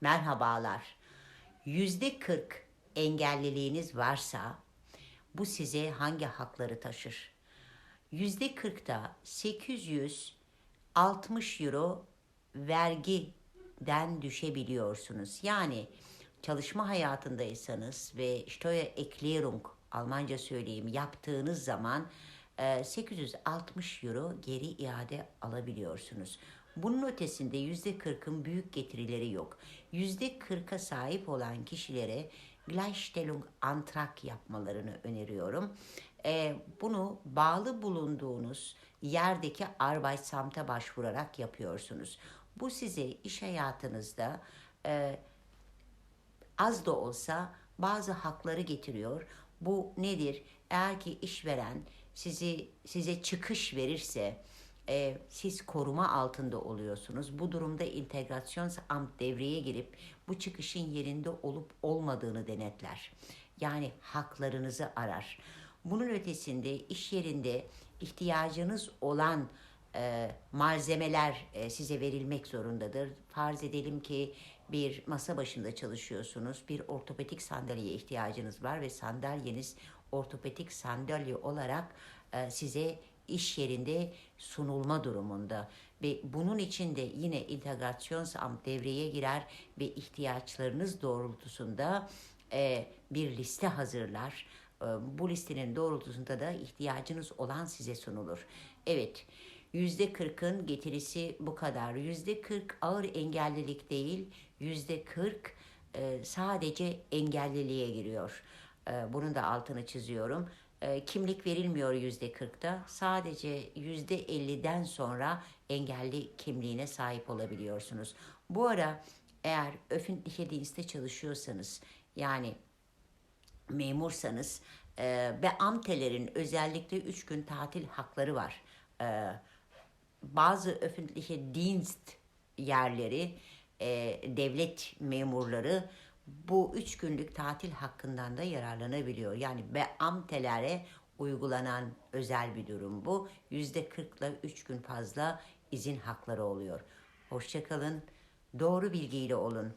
Merhabalar. Yüzde 40 engelliliğiniz varsa bu size hangi hakları taşır? Yüzde 40'ta 860 euro vergiden düşebiliyorsunuz. Yani çalışma hayatındaysanız ve Steuererklärung Almanca söyleyeyim yaptığınız zaman e, 860 euro geri iade alabiliyorsunuz. Bunun ötesinde yüzde kırkın büyük getirileri yok. Yüzde kırka sahip olan kişilere Gleichstellung Antrag yapmalarını öneriyorum. E, bunu bağlı bulunduğunuz yerdeki Arbeitsamt'a başvurarak yapıyorsunuz. Bu size iş hayatınızda e, az da olsa bazı hakları getiriyor. Bu nedir? Eğer ki işveren sizi size çıkış verirse e, siz koruma altında oluyorsunuz. Bu durumda integrasyonsamt devreye girip bu çıkışın yerinde olup olmadığını denetler. Yani haklarınızı arar. Bunun ötesinde iş yerinde ihtiyacınız olan e, malzemeler e, size verilmek zorundadır. Farz edelim ki bir masa başında çalışıyorsunuz. Bir ortopedik sandalyeye ihtiyacınız var ve sandalyeniz ortopedik sandalye olarak e, size iş yerinde sunulma durumunda ve bunun için de yine integrasyonsamt devreye girer ve ihtiyaçlarınız doğrultusunda e, bir liste hazırlar. E, bu listenin doğrultusunda da ihtiyacınız olan size sunulur. Evet, yüzde kırkın getirisi bu kadar. Yüzde kırk ağır engellilik değil, yüzde kırk e, sadece engelliliğe giriyor. E, bunun da altını çiziyorum. E, kimlik verilmiyor yüzde kırkta. Sadece yüzde elliden sonra engelli kimliğine sahip olabiliyorsunuz. Bu ara eğer öffentliche Dienst'te çalışıyorsanız yani memursanız e, beamtelerin özellikle üç gün tatil hakları var. E, bazı öffentliche Dienst yerleri, e, devlet memurları bu üç günlük tatil hakkından da yararlanabiliyor. Yani beamtelere uygulanan özel bir durum bu. Yüzde kırkla üç gün fazla izin hakları oluyor. Hoşçakalın. Doğru bilgiyle olun.